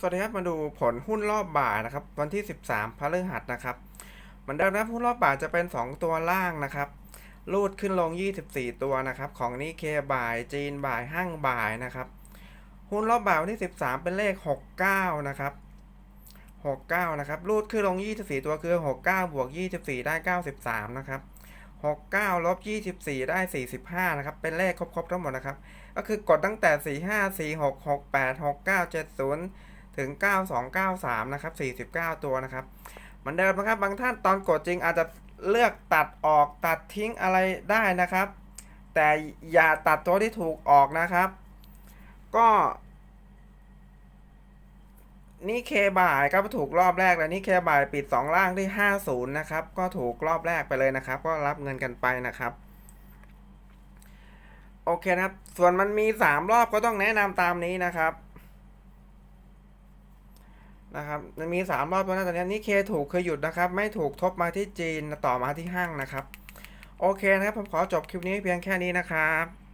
สวัสดีครับมาดูผลหุ้นรอบบ่ายนะครับ วันที่ 13พฤหัสนะครับเหมือนเดิมนะหุ้นรอบบ่ายจะเป็น 2 ตัวล่างนะครับรูดขึ้นลง 24 ตัวนะครับ ของนี้เคบ่ายจีนบ่ายห้างบ่ายนะครับ หุ้นรอบบ่ายวันที่ 13 เป็นเลข 69 นะครับ 69 นะครับรูดขึ้นลง 24 ตัวคือ 69 บวก 24 ได้ 93 นะครับ 69ลบ24 ได้ 45 นะครับ เป็นเลขครบๆทั้งหมดนะครับ ก็คือกดตั้งแต่ 45 46 68 69 70 ถึง 9293 นะครับ 49 ตัวนะครับเหมือนเดิมนะครับ บางท่านตอนกดจริงอาจจะเลือกตัดออกตัดทิ้งอะไรได้นะครับ แต่อย่าตัดตัวที่ถูกออกนะครับ ก็นี่เคบ่ายก็ถูกรอบแรกแล้วนี่เคบ่ายปิด 2 ล่างที่ 50 นะครับ ก็ถูกรอบแรกไปเลยนะครับ ก็รับเงินกันไปนะครับ โอเคนะครับ ส่วนมันมี 3 รอบก็ต้องแนะนำตามนี้นะครับ นะครับมันมีสามรอบแล้วนะตอนนี้นี่เคถูกคือหยุดนะครับ ไม่ถูกทบมาที่จีนต่อมาที่ห้างนะครับ โอเคนะครับ ผมขอจบคลิปนี้เพียงแค่นี้นะครับ